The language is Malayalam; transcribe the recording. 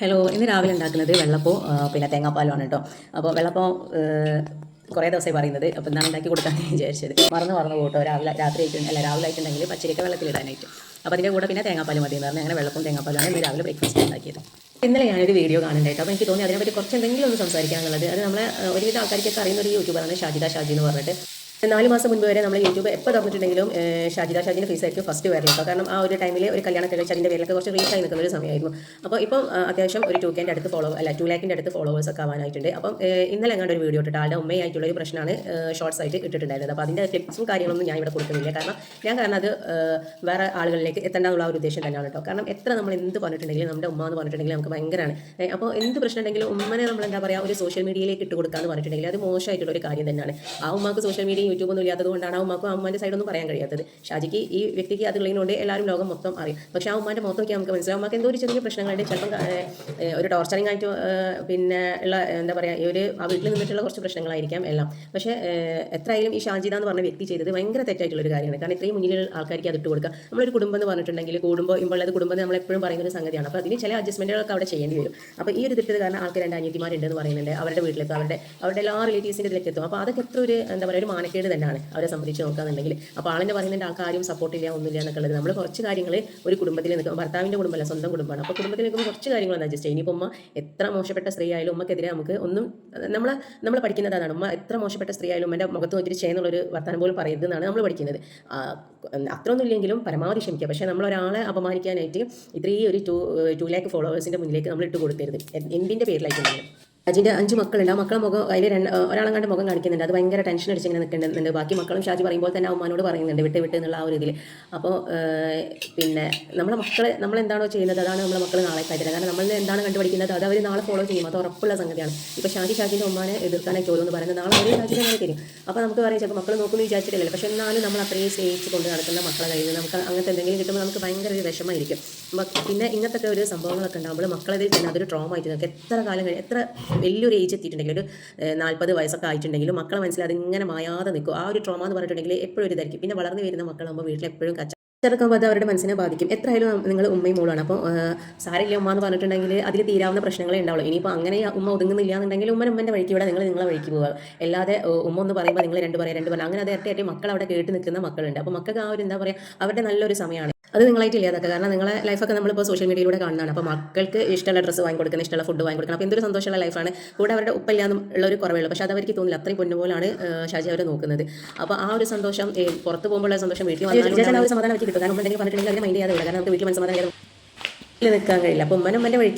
ഹലോ ഇന്ന് രാവിലെ ഉണ്ടാക്കുന്നത് വെള്ളപ്പോ പിന്നെ തേങ്ങാപ്പാലുമാണ് കേട്ടോ. അപ്പോൾ വെള്ളപ്പോ കുറേ ദിവസമായി പറയുന്നത്. അപ്പോൾ എന്താണ് ഉണ്ടാക്കി കൊടുക്കാമെന്ന് വിചാരിച്ചത്. മറന്ന് മറന്നു പോട്ടോ രാവിലെ രാത്രി ആയിട്ടുണ്ട് അല്ല രാവിലെ ആയിട്ടുണ്ടെങ്കിൽ പച്ചരിക്ക വെള്ളത്തിലിടാനായിട്ട് അപ്പോൾ അതിന്റെ കൂടെ പിന്നെ തേങ്ങാപ്പാലും മതി എന്ന് പറഞ്ഞാൽ അങ്ങനെ വെള്ളപ്പും തേങ്ങാപ്പാലാണ് ഇന്ന് രാവിലെ ബ്രേക്ക്ഫാസ്റ്റ് ഉണ്ടാക്കിയത്. ഇന്നലെ ഞാനൊരു വീഡിയോ കാണുന്നുണ്ടായിട്ട് അപ്പോൾ എനിക്ക് തോന്നി അതിനെപ്പറ്റി കുറച്ച് എന്തെങ്കിലും ഒന്ന് സംസാരിക്കാനുള്ളത്. അത് നമ്മളെ ഒരുവിധം ആൾക്കാർക്കൊക്കെ അറിയുന്ന ഒരു യൂട്യൂബറാണ് ഷാജിദ ഷാജി എന്ന് പറഞ്ഞിട്ട്. നാല് മാസം മുൻപ് വരെ നമ്മൾ യൂട്യൂബ് എപ്പോൾ തുറന്നിട്ടുണ്ടെങ്കിലും ഷാജിദാ ഷാജിന്റെ ഫേസ് ആയിരിക്കും ഫസ്റ്റ് വരൽ. കേട്ടോ കാരണം ആ ഒരു ടൈമിൽ ഒരു കല്യാണമൊക്കെ കഴിച്ച് അതിന്റെ പേരിലൊക്കെ കുറച്ച് റീച്ച് ആയി നിൽക്കുന്ന ഒരു സമയമായിരുന്നു അപ്പോൾ ഇപ്പം അത്യാവശ്യം ഒരു ടു കെന്റെ അടുത്ത് ഫോളോ അല്ല ടു ലാക്കിന്റെ അടുത്ത് ഫോളോവേഴ്സ് ഒക്കെ ആവാനായിട്ടുണ്ട്. അപ്പം ഇന്നലെ എങ്ങാണ്ട് ഒരു വീഡിയോ ഇട്ടിട്ട് ആളുടെ ഉമ്മയായിട്ടുള്ള ഒരു പ്രശ്നമാണ് ഷോർട്സ് ആയിട്ട് ഇട്ടിട്ടുണ്ടായിരുന്നത്. അപ്പോൾ അതിന്റെ ക്ലിപ്സും കാര്യങ്ങളൊന്നും ഞാൻ ഇവിടെ കൊടുക്കുന്നില്ല. കാരണം ഞാൻ കാരണം അത് വേറെ ആളുകളിലേക്ക് എത്തേണ്ടതുള്ള ആ ഒരു ഉദ്ദേശം തന്നെയാണ് കേട്ടോ. കാരണം എത്ര നമ്മൾ എന്ത് പറഞ്ഞിട്ടുണ്ടെങ്കിലും നമ്മുടെ ഉമ്മ എന്ന് പറഞ്ഞിട്ടുണ്ടെങ്കിൽ നമുക്ക് ഭയങ്കരമാണ് അപ്പോൾ എന്ത് പ്രശ്നം ഉണ്ടെങ്കിലും ഉമ്മനെ നമ്മൾ എന്താ പറയുക ഒരു സോഷ്യൽ മീഡിയയിലേക്ക് ഇട്ട് കൊടുക്കാന്ന് പറഞ്ഞിട്ടുണ്ടെങ്കിൽ അത് മോശമായിട്ടുള്ള ഒരു കാര്യം തന്നെയാണ്. ആ ഉമ്മക്ക് സോഷ്യൽ മീഡിയ യൂട്യൂബ് ഒന്നും ഇല്ലാത്തത് കൊണ്ടാണ് ആ ഉമ്മാക്കും ആ ഉമ്മാന്റെ സൈഡൊന്നും പറയാൻ കഴിയാത്തത്. ഷാജിക്ക് ഈ വ്യക്തിക്ക് അതുള്ളതിനോട് എല്ലാവരും ലോകം മൊത്തം അറിയും. പക്ഷേ ആ ഉമ്മാന്റെ മൊത്തമൊക്കെ നമുക്ക് മനസ്സിലാവും. അമ്മയ്ക്ക് എന്തോ ഒരു ചെറിയ പ്രശ്നങ്ങളുണ്ട്. ചിലപ്പം ഒരു ടോർച്ചറിങ് ആയിട്ട് പിന്നെ ഉള്ള എന്താ പറയുക ഈ ഒരു ആ വീട്ടിൽ നിന്നിട്ടുള്ള കുറച്ച് പ്രശ്നങ്ങളായിരിക്കാം എല്ലാം. പക്ഷേ എത്രയായാലും ഈ ഷാജിദ എന്ന് പറഞ്ഞ വ്യക്തി ചെയ്തത് ഭയങ്കര തെറ്റായിട്ടുള്ള ഒരു കാര്യമാണ്. കാരണം ഇത്രയും മുന്നിൽ ആൾക്കാർക്ക് അത് ഇട്ട് കൊടുക്കുക നമ്മളൊരു കുടുംബം എന്ന് പറഞ്ഞിട്ടുണ്ടെങ്കിൽ കൂടുമ്പോൾ ഇമ്പുള്ളത് കുടുംബം നമ്മൾ എപ്പോഴും പറയുന്ന ഒരു സംഗതിയാണ്. അപ്പോൾ അതിന് ചില അഡ്ജസ്റ്റ്മെന്റുകളൊക്കെ അവിടെ ചെയ്യേണ്ടി വരും. അപ്പോൾ ഈ ഒരു തെറ്റത് കാരണം ആൾക്കാർ രണ്ട് അനിയത്തിമാരുണ്ടെന്ന് പറയുന്നുണ്ട്. അവരുടെ വീട്ടിലെത്തും അവരുടെ അവരുടെ എല്ലാ റിലേറ്റീവ്സിന്റെ ഇതിലേക്ക് എത്തും. അപ്പോൾ അതൊക്കെ എത്ര ഒരു എന്താ പറയുക ഒരു മാനക്കേട് തന്നെയാണ്. അവരെ സംബന്ധിച്ച് നോക്കുകയാണെന്നുണ്ടെങ്കിൽ അപ്പോൾ ആളിന്റെ പറയുന്നതിന്റെ ആൾക്കാരും സപ്പോർട്ട് ഇല്ല ഒന്നുമില്ല എന്നൊക്കെ ഉള്ളത് നമ്മൾ കുറച്ച് കാര്യങ്ങൾ ഒരു കുടുംബത്തിൽ നിൽക്കും ഭർത്താവിന്റെ കുടുംബമല്ല സ്വന്തം കുടുംബമാണ്. അപ്പോൾ കുടുംബത്തിൽ നിൽക്കുമ്പോൾ കുറച്ച് കാര്യങ്ങളൊന്നും അഡ്ജസ്റ്റ് ചെയ്യും ഇനിയിപ്പോൾ ഉമ്മ എത്ര മോശപ്പെട്ട സ്ത്രീ ആയാലും ഉമ്മക്കെതിരെ നമുക്ക് ഒന്നും നമ്മൾ നമ്മൾ പഠിക്കുന്നത് അതാണ്. ഉമ്മ എത്ര മോശപ്പെട്ട സ്ത്രീ ആയാലും ഉമ്മന്റെ മുഖത്ത് നോക്കിയിട്ട് ചെയ്യുന്നുള്ളൊരു വർത്തമാനം പോലും പറയരുത് എന്നാണ് നമ്മൾ പഠിക്കുന്നത്. അത്രയൊന്നും ഇല്ലെങ്കിലും പരമാവധി ക്ഷമിക്കുക. പക്ഷേ നമ്മൾ ഒരാളെ അപമാനിക്കാനായിട്ട് ഇത്രയും ഒരു ടു ടു ലാക്ക് ഫോളോവേഴ്സിന്റെ മുന്നിലേക്ക് നമ്മൾ ഇട്ട് കൊടുക്കരുത് എ- എന്തിന്റെ പേരിലായിട്ടുണ്ടെങ്കിലും അജിന്റെ അഞ്ച് മക്കളുണ്ട്. ആ മക്കളെ മുഖം അതിൽ രണ്ട് ഒരാളെങ്ങാണ്ട് മുഖം കാണിക്കുന്നുണ്ട്. അത് ഭയങ്കര ടെൻഷൻ അടിച്ച് ഇങ്ങനെ നിൽക്കുന്നുണ്ട്. ബാക്കി മക്കളും ഷാജി പറയുമ്പോൾ തന്നെ അമ്മാനോട് പറയുന്നുണ്ട്. വിട്ട് വിട്ട് എന്നുള്ള ആ ഒരു ഇതിൽ അപ്പോൾ പിന്നെ നമ്മളെ മക്കളെ നമ്മൾ എന്താണോ ചെയ്യുന്നത് അതാണ് നമ്മളെ മക്കൾ നാളെ കാര്യം കാരണം നമ്മൾ എന്താണ് കണ്ടുപിടിക്കുന്നത് അത് അവർ നാളെ ഫോളോ ചെയ്യും. അത് ഉറപ്പുള്ള സംഗതിയാണ്. ഇപ്പോൾ ഷാജി ഷാജിന്റെ ഉമ്മാനെ എതിർക്കാനായി ചോദ്യം എന്ന് പറയുന്നത് നാളെ ഒരേ ഷാജിനെ അങ്ങനെ തരും. അപ്പോൾ നമുക്ക് പറയാം ചിലപ്പോൾ മക്കൾ നോക്കുന്നു വിചാരിച്ചിട്ടില്ല പക്ഷേ എന്നാലും നമ്മൾ അത്രയും സ്നേഹിച്ച് കൊണ്ട് നടക്കുന്ന മക്കളെ കയ്യിൽ നിന്ന് നമുക്ക് അങ്ങനത്തെ എന്തെങ്കിലും കിട്ടുമ്പോൾ നമുക്ക് ഭയങ്കര ഒരു വിഷമമായിരിക്കും. പിന്നെ ഇങ്ങനത്തെ ഒരു സംഭവങ്ങളൊക്കെ ഉണ്ടാകുമ്പോൾ മക്കളെ തന്നെ അതൊരു ട്രോമ ആയിട്ട് എത്ര കാലം എത്ര വലിയൊരു ഏജ് എത്തിയിട്ടുണ്ടെങ്കിൽ ഒരു നാൽപ്പത് വയസ്സൊക്കെ ആയിട്ടുണ്ടെങ്കിലും മക്കളെ മനസ്സിൽ ഇങ്ങനെ മായാതെ നിൽക്കും. ആ ഒരു ട്രോമ എന്ന് പറഞ്ഞിട്ടുണ്ടെങ്കിൽ എപ്പോഴും ഒരു ഇതായിരിക്കും. പിന്നെ വളർന്നു വരുന്ന മക്കളാകുമ്പോൾ വീട്ടിൽ എപ്പോഴും കച്ച ചെറുക്കുമ്പോൾ അത് അവരുടെ മനസ്സിനെ ബാധിക്കും. എത്രയായാലും നിങ്ങൾ ഉമ്മയും മോളാണ് അപ്പോൾ സാരില്ല ഉമ്മ എന്ന് പറഞ്ഞിട്ടുണ്ടെങ്കിൽ അതിൽ തീരാവുന്ന പ്രശ്നങ്ങളേ ഉണ്ടാവുള്ളൂ. ഇനിയിപ്പോൾ അങ്ങനെ ഉമ്മ ഒതുങ്ങുന്നില്ല എന്നുണ്ടെങ്കിൽ ഉമ്മൻ ഉമ്മന്റെ വഴിക്ക് ഇവിടെ നിങ്ങൾ നിങ്ങളെ വഴിക്ക് പോവുക. അല്ലാതെ ഉമ്മ എന്ന് പറയുമ്പോൾ നിങ്ങൾ രണ്ട് പറയാം രണ്ട് പറയാം. അങ്ങനെ അതേ ഇരട്ടി ഇരട്ടി മക്കൾ അവിടെ കേട്ട് നിൽക്കുന്ന മക്കളുണ്ട്. അപ്പോൾ മക്കൾക്ക് ആ ഒരു എന്താ പറയുക അവരുടെ നല്ലൊരു സമയമാണ്. അത് നിങ്ങളായിട്ട് ഇല്ലാതൊക്കെ. കാരണം നിങ്ങളെ ലൈഫൊക്കെ നമ്മളിപ്പോൾ സോഷ്യൽ മീഡിയയിലൂടെ കാണുന്നതാണ്. അപ്പോൾ മക്കൾക്ക് ഇഷ്ടമുള്ള ഡ്രസ്സ് വാങ്ങി കൊടുക്കണം ഇഷ്ടമുള്ള ഫുഡ് വാങ്ങി കൊടുക്കണം അപ്പോൾ എന്തൊരു സന്തോഷമുള്ള ലൈഫാണ് കൂടെ അവരുടെ ഉപ്പല്ലാന്നുള്ള ഒരു കുറവേ ഉള്ളൂ. പക്ഷേ അത് അവർക്ക് തോന്നില്ല. അത്രയും പൊന്നുപോലാണ് ഷാജി അവർ നോക്കുന്നത്. അപ്പോൾ ആ ഒരു സന്തോഷം പുറത്ത് പോകുമ്പോഴുള്ള സന്തോഷം വീട്ടിൽ വന്നാലും ആ ഒരു സമാധാനം അവർക്ക് കിട്ടും. കാരണം ഉണ്ടെങ്കിൽ പറഞ്ഞിട്ടുണ്ടെങ്കിൽ അവർ മൈൻഡ് ചെയ്യാതെ കാരണം നമുക്ക് വീട്ടിൽ മനസ്സമാധാനം നിൽക്കാൻ കഴിയില്ല. അപ്പോൾ ഉമ്മനും ഉമ്മന്റെ വഴിക്ക്